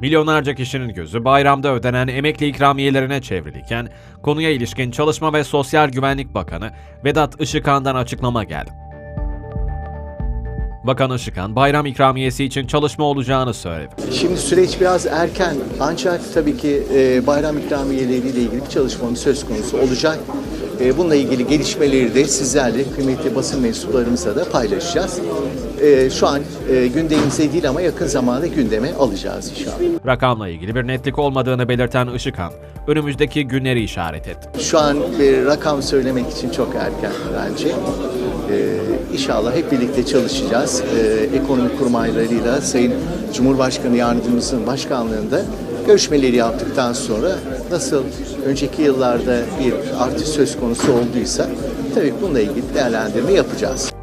Milyonlarca kişinin gözü bayramda ödenen emekli ikramiyelerine çevrilirken konuya ilişkin Çalışma ve Sosyal Güvenlik Bakanı Vedat Işıkhan'dan açıklama geldi. Bakan Işıkhan, bayram ikramiyesi için çalışma olacağını söyledi. Şimdi süreç biraz erken ancak tabii ki e, bayram ikramiyeleriyle ilgili bir çalışmamız söz konusu olacak. E, bununla ilgili gelişmeleri de sizlerle kıymetli basın mensuplarımızla da paylaşacağız. E, şu an e, gündemimize değil ama yakın zamanda gündeme alacağız inşallah. Rakamla ilgili bir netlik olmadığını belirten Işıkhan, önümüzdeki günleri işaret etti. Şu an bir rakam söylemek için çok erken bence. Ee, inşallah hep birlikte çalışacağız. Ee, ekonomi kurmaylarıyla Sayın Cumhurbaşkanı Yardımcımızın başkanlığında görüşmeleri yaptıktan sonra nasıl önceki yıllarda bir artış söz konusu olduysa tabii bununla ilgili değerlendirme yapacağız.